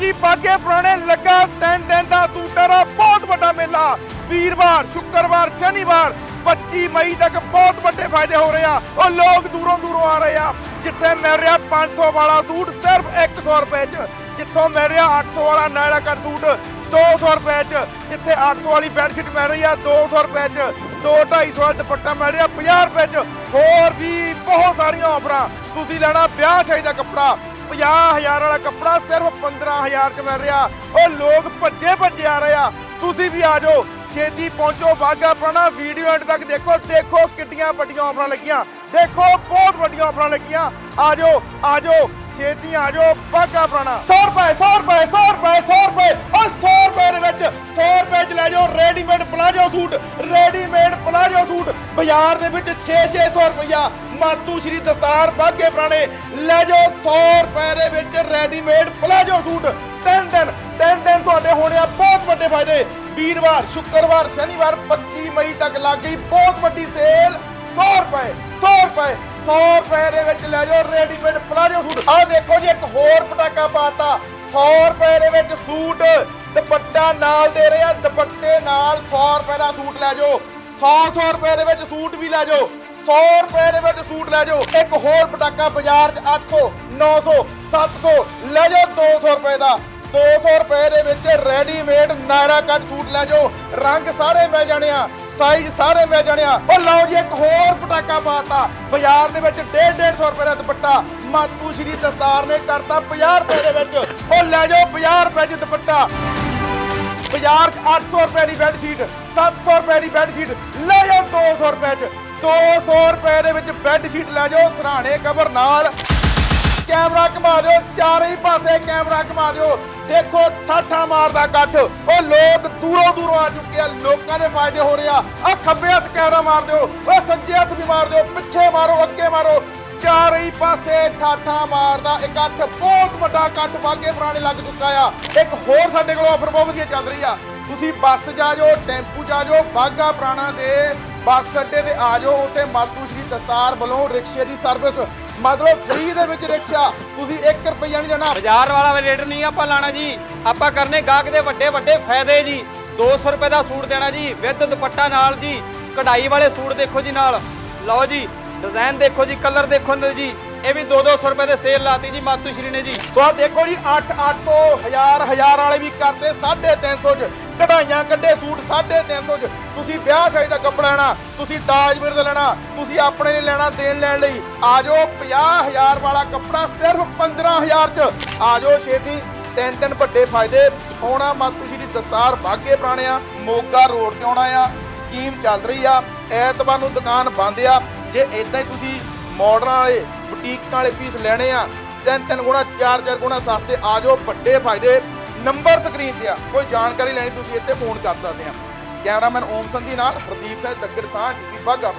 ਜੀ, ਬਾਗੇ ਪੁਰਾਣੇ ਲੱਗਾ ਤਿੰਨ ਦਿਨ ਦਾ ਸੂਟਰ ਬਹੁਤ ਵੱਡਾ ਮੇਲਾ। ਵੀਰਵਾਰ, ਸ਼ੁੱਕਰਵਾਰ, ਸ਼ਨੀਵਾਰ 25 ਮਈ ਤੱਕ ਬਹੁਤ ਵੱਡੇ ਫਾਇਦੇ ਹੋ ਰਹੇ ਆ। ਉਹ ਲੋਕ ਦੂਰੋਂ ਦੂਰੋਂ ਆ ਰਹੇ ਆ। ਜਿੱਥੇ ਮਿਲ ਰਿਹਾ 500 ਵਾਲਾ ਸੂਟ ਸਿਰਫ 100 ਰੁਪਏ 'ਚ। ਜਿੱਥੋਂ ਮਿਲ ਰਿਹਾ 800 ਵਾਲਾ ਨਾਇਰਾ ਕੱਟ ਸੂਟ 200 ਰੁਪਏ 'ਚ। ਜਿੱਥੇ 800 ਵਾਲੀ ਬੈਡਸ਼ੀਟ ਮਿਲ ਰਹੀ ਆ 200 ਰੁਪਏ 'ਚ। 2 250 ਵਾਲਾ ਦੁਪੱਟਾ ਮਿਲ ਰਿਹਾ 50 ਰੁਪਏ 'ਚ। ਹੋਰ ਵੀ ਬਹੁਤ ਸਾਰੀਆਂ ਆਫਰਾਂ ਤੁਸੀਂ ਲੈਣਾ ਵਿਆਹ ਸ਼ਾਦੀ ਦਾ ਕੱਪੜਾ। 50000 ਵਾਲਾ ਕੱਪੜਾ ਸਿਰਫ 15000 'ਚ ਮਿਲ ਰਿਹਾ। ਉਹ ਲੋਕ ਭੱਜੇ ਭੱਜੇ ਆ ਰਹੇ ਆ। ਤੁਸੀਂ ਵੀ ਆ ਜਾਓ। ਛੇਤੀ ਪਹੁੰਚੋ। ਬਾਗਾ ਪੁਰਾਣਾ ਵੀਡੀਓ ਐਂਡ ਤੱਕ ਦੇਖੋ। ਦੇਖੋ ਕਿੱਡੀਆਂ ਵੱਡੀਆਂ ਆਫਰਾਂ ਲੱਗੀਆਂ। ਦੇਖੋ ਬਹੁਤ ਵੱਡੀਆਂ ਆਫਰਾਂ ਲੱਗੀਆਂ। ਆ ਜਾਓ ਆ ਜਾਓ। ਛੇਤੀ ਆ ਜਾਓ। ਬਾਗਾ ਪੁਰਾਣਾ। ਰੈਡੀਮੇਡ ਪਲਾਜੋ ਸੂਟ ਬਾਜ਼ਾਰ ਦੇ ਵਿੱਚ 6-600 ਰੁਪਇਆ ਮਾਤੂ ਸ਼੍ਰੀ ਦਸਤਾਰ ਬਾਗੇ ਪੁਰਾਣੇ। ਲੈ ਜਾਓ 100 ਰੁਪਏ ਦੇ ਵਿੱਚ ਰੈਡੀਮੇਡ ਪਲਾਜੋ ਸੂਟ ਤਿੰਨ ਦਿਨ ਤਿੰਨ ਦਿਨ ਤੁਹਾਡੇ ਹੋਣੇ ਆ ਬਹੁਤ ਵੱਡੇ ਫਾਇਦੇ। ਵੀਰਵਾਰ, ਸ਼ੁੱਕਰਵਾਰ, ਸ਼ਨੀਵਾਰ 25 ਮਈ ਤੱਕ ਲੱਗ ਗਈ ਬਹੁਤ ਵੱਡੀ ਸੇਲ 100 ਰੁਪਏ 100 ਰੁਪਏ 100 ਰੁਪਏ ਦੇ ਵਿੱਚ ਲੈ ਜਾਓ ਰੈਡੀਮੇਡ ਪਲਾਜੋ ਸੂਟ ਆਹ ਦੇਖੋ ਜੀ, ਇੱਕ ਹੋਰ ਪਟਾਕਾ ਪਾਤਾ। 100 ਰੁਪਏ ਦੇ ਵਿੱਚ ਸੂਟ। ਦੁਪੱਟਾ ਨਾਲ ਦੇ ਰਹੇ ਦੁਪੱਟੇ ਨਾਲ 100 ਰੁਪਏ ਦਾ ਸੂਟ ਲੈ ਜਾਓ। 100 100 ਰੁਪਏ ਦੇ ਵਿੱਚ ਸੂਟ ਵੀ ਲੈ ਜਾਓ। 100 ਰੁਪਏ ਦੇ ਵਿੱਚ ਸੂਟ ਲੈ ਜਾਓ। ਇੱਕ ਹੋਰ ਪਟਾਕਾ ਬਾਜ਼ਾਰ 'ਚ 800 900 700 ਲੈ ਜਾਓ 200 ਰੁਪਏ ਦਾ। 200 ਰੁਪਏ ਦੇ ਵਿੱਚ ਰੈਡੀਮੇਡ ਨਾਇਰਾ ਕੱਟ ਸੂਟ ਲੈ ਜਾਓ। ਰੰਗ ਸਾਰੇ ਮਿਲ ਜਾਣੇ ਆ ਸਾਈਜ਼ ਸਾਰੇ ਮਿਲ ਜਾਣੇ ਆ। ਉਹ ਲਓ ਜੀ, ਇੱਕ ਹੋਰ ਪਟਾਕਾ ਪਾਤਾ। ਬਾਜ਼ਾਰ ਦੇ ਵਿੱਚ 1.5 150 ਰੁਪਏ ਦਾ ਦੁਪੱਟਾ। ਮਾਤੂ ਸ਼੍ਰੀ ਦਸਤਾਰ ਨੇ ਕਰਤਾ 50 ਰੁਪਏ ਦੇ ਵਿੱਚ। ਉਹ ਲੈ ਜਾਓ 50 ਰੁਪਏ 'ਚ ਦੁਪੱਟਾ। ਬਾਜ਼ਾਰ 'ਚ 800 ਰੁਪਏ ਦੀ ਬੈੱਡ ਸ਼ੀਟ 700 ਰੁਪਏ ਦੀ ਬੈੱਡ ਸ਼ੀਟ ਲੈ ਜਾਓ 200 ਰੁਪਏ 'ਚ। 200 ਰੁਪਏ ਦੇ ਵਿੱਚ ਬੈੱਡ ਸ਼ੀਟ ਲੈ ਜਾਓ, ਸਰਾਣੇ ਕਵਰ ਨਾਲ। ਕੈਮਰਾ ਘੁਮਾ ਦਿਓ, ਚਾਰੇ ਹੀ ਪਾਸੇ ਕੈਮਰਾ ਘੁਮਾ ਦਿਓ। ਦੇਖੋ, ਠਾਠਾ ਮਾਰਦਾ ਕੱਠ ਉਹ ਲੋਕ ਦੂਰੋਂ ਦੂਰੋਂ ਆ ਚੁੱਕੇ ਆ, ਲੋਕਾਂ ਦੇ ਫਾਇਦੇ ਹੋ ਰਹੇ ਆ। ਆ ਖੱਬੇ ਹੱਥ ਕੈਮਰਾ ਮਾਰ ਦਿਓ, ਉਹ ਸੱਜੇ ਹੱਥ ਵੀ ਮਾਰ ਦਿਓ, ਪਿੱਛੇ ਮਾਰੋ, ਅੱਗੇ ਮਾਰੋ। ਚਾਰੇ ਹੀ ਪਾਸੇ, ਠਾਠਾ ਮਾਰਦਾ ਇਕੱਠ ਬਹੁਤ ਵੱਡਾ ਇਕੱਠ ਬਾਗੇ ਪੁਰਾਣੇ ਲੱਗ ਚੁੱਕਾ ਆ। ਇੱਕ ਹੋਰ ਸਾਡੇ ਕੋਲ ਆਫਰ ਬਹੁਤ ਵਧੀਆ ਚੱਲ ਰਹੀ ਆ। ਤੁਸੀਂ ਬੱਸ ਜਾ ਜਾਓ, ਟੈਂਪੂ ਜਾ ਜਾਓ ਬਾਗਾ ਪੁਰਾਣਾ ਦੇ ਬੱਸ ਅੱਡੇ ਤੇ ਆ ਜਾਓ, ਉੱਥੇ ਮਾਤੂ ਸ਼੍ਰੀ ਦਸਤਾਰ ਵੱਲੋਂ ਰਿਕਸ਼ੇ ਦੀ ਸਰਵਿਸ ਮਤਲਬ ਫ੍ਰੀ ਦੇ ਵਿੱਚ ਰਿਕਸ਼ਾ। ਤੁਸੀਂ 1 ਰੁਪਈਆ ਨਹੀਂ ਦੇਣਾ। ਬਾਜ਼ਾਰ ਵਾਲਾ ਰੇਟ ਨਹੀਂ ਆਪਾਂ ਲਾਣਾ ਜੀ। ਆਪਾਂ ਕਰਨੇ ਗਾਹਕ ਦੇ ਵੱਡੇ ਵੱਡੇ ਫਾਇਦੇ ਜੀ। 200 ਰੁਪਏ ਦਾ ਸੂਟ ਦੇਣਾ ਜੀ, ਵਿਦ ਦੁਪੱਟਾ ਨਾਲ ਜੀ। ਕਢਾਈ ਵਾਲੇ ਸੂਟ ਦੇਖੋ ਜੀ ਨਾਲ। ਲਓ ਜੀ ਡਿਜ਼ਾਈਨ ਦੇਖੋ ਜੀ ਕਲਰ ਦੇਖੋ ਨਾ ਜੀ। ਇਹ ਵੀ 2-200 ਰੁਪਏ ਦੇ ਸੇਲ ਲਾਤੀ ਜੀ ਮਾਤੂ ਸ਼੍ਰੀ ਨੇ ਜੀ। ਸੋ ਆਹ ਦੇਖੋ ਜੀ 8 800 1000 1000 ਵਾਲੇ ਵੀ ਕਰਦੇ 350 ਚ। ਕਢਾਈਆਂ, ਕੱਢੇ ਸੂਟ 350 ਚ। ਤੁਸੀਂ ਵਿਆਹ ਸ਼ਾਦੀ ਦਾ ਕੱਪੜਾ ਲੈਣਾ, ਤੁਸੀਂ ਦਾਜ ਮਿਰਦ ਲੈਣਾ, ਤੁਸੀਂ ਆਪਣੇ ਲਈ ਲੈਣਾ ਦੇਣ ਲੈਣ ਲਈ। ਆ ਜਾਓ 50000 ਵਾਲਾ ਕੱਪੜਾ ਸਿਰਫ 15000 ਚ। ਆ ਜਾਓ ਛੇਤੀ। ਤਿੰਨ ਤਿੰਨ ਵੱਡੇ ਫਾਇਦੇ। ਆਉਣਾ ਮਾਤੂ ਸ਼੍ਰੀ ਦਸਤਾਰ ਬਾਗੇ ਪੁਰਾਣਿਆ, ਮੋਗਾ ਰੋਡ ਤੇ ਆਉਣਾ ਆ। ਸਕੀਮ ਚੱਲ ਰਹੀ ਆ। ਐਤਵਾਰ ਨੂੰ ਦੁਕਾਨ ਬੰਦ ਆ। ਜੇ ਇਦਾਂ ਹੀ ਤੁਸੀਂ ਮਾਡਰਨ ਵਾਲੇ ਬੁਟੀਕ ਵਾਲੇ ਪੀਸ ਲੈਣੇ ਆ, ਤਿੰਨ ਤਿੰਨ ਗੁਣਾ, ਚਾਰ ਚਾਰ ਗੁਣਾ ਸਸਤੇ, ਆ ਜਾਓ, ਵੱਡੇ ਫਾਇਦੇ ਨੰਬਰ ਸਕਰੀਨ ਤੇ ਆ। ਕੋਈ ਜਾਣਕਾਰੀ ਲੈਣੀ ਤੁਸੀਂ ਇੱਥੇ ਫੋਨ ਕਰ ਸਕਦੇ ਆ। ਕੈਮਰਾਮੈਨ ਓਮ ਸੰਧੀ ਨਾਲ ਹਰਦੀਪ ਸਿੰਘ ਦੱਗੜ ਸਾਹ ਟੀਵੀ ਬਾਗਾ